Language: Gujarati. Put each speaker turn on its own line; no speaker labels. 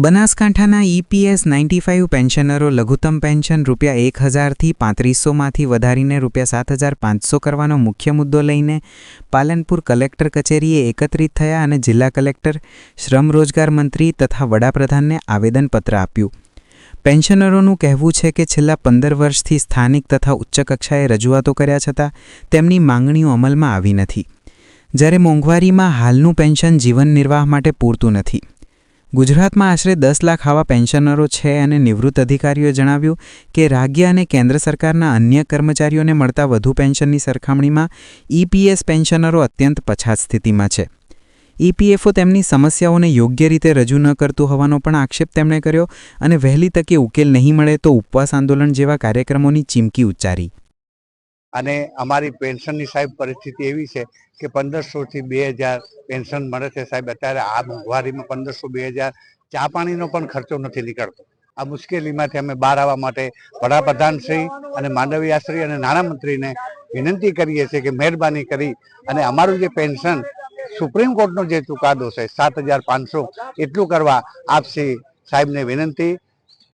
બનાસકાંઠાના ઈપીએસ નાઇન્ટી ફાઇવ પેન્શનરો લઘુત્તમ પેન્શન રૂપિયા એક હજારથી પાંત્રીસોમાંથી વધારીને રૂપિયા સાત હજાર પાંચસો કરવાનો મુખ્ય મુદ્દો લઈને પાલનપુર કલેક્ટર કચેરીએ એકત્રિત થયા અને જિલ્લા કલેક્ટર, શ્રમ રોજગાર મંત્રી તથા વડાપ્રધાનને આવેદનપત્ર આપ્યું. પેન્શનરોનું કહેવું છે કે છેલ્લા પંદર વર્ષથી સ્થાનિક તથા ઉચ્ચ કક્ષાએ રજૂઆતો કર્યા છતાં તેમની માંગણીઓ અમલમાં આવી નથી. જ્યારે મોંઘવારીમાં હાલનું પેન્શન જીવન નિર્વાહ માટે પૂરતું નથી. ગુજરાતમાં આશરે દસ લાખ આવા પેન્શનરો છે અને નિવૃત્ત અધિકારીઓએ જણાવ્યું કે રાજ્ય અને કેન્દ્ર સરકારના અન્ય કર્મચારીઓને મળતા વધુ પેન્શનની સરખામણીમાં ઈપીએસ પેન્શનરો અત્યંત પછાત સ્થિતિમાં છે. ઈપીએફઓ તેમની સમસ્યાઓને યોગ્ય રીતે રજૂ ન કરતું હોવાનો પણ આક્ષેપ તેમણે કર્યો અને વહેલી તકે ઉકેલ નહીં મળે તો ઉપવાસ આંદોલન જેવા કાર્યક્રમોની ચીમકી ઉચ્ચારી.
અને અમારી પેન્શનની સાહેબ પરિસ્થિતિ એવી છે કે પંદરસોથી બે હજાર પેન્શન મળે છે સાહેબ. અત્યારે આ મોંઘવારીમાં પંદરસો બે હજાર ચા પાણીનો પણ ખર્ચો નથી નીકળતો. આ મુશ્કેલીમાંથી અમે બહાર આવવા માટે વડાપ્રધાન શ્રી અને માનવીયાશ્રી અને નાણામંત્રીને વિનંતી કરીએ છીએ કે મહેરબાની કરી અને અમારું જે પેન્શન સુપ્રીમ કોર્ટનો જે ચુકાદો છે સાત હજાર પાંચસો, એટલું કરવા આપસી સાહેબને વિનંતી.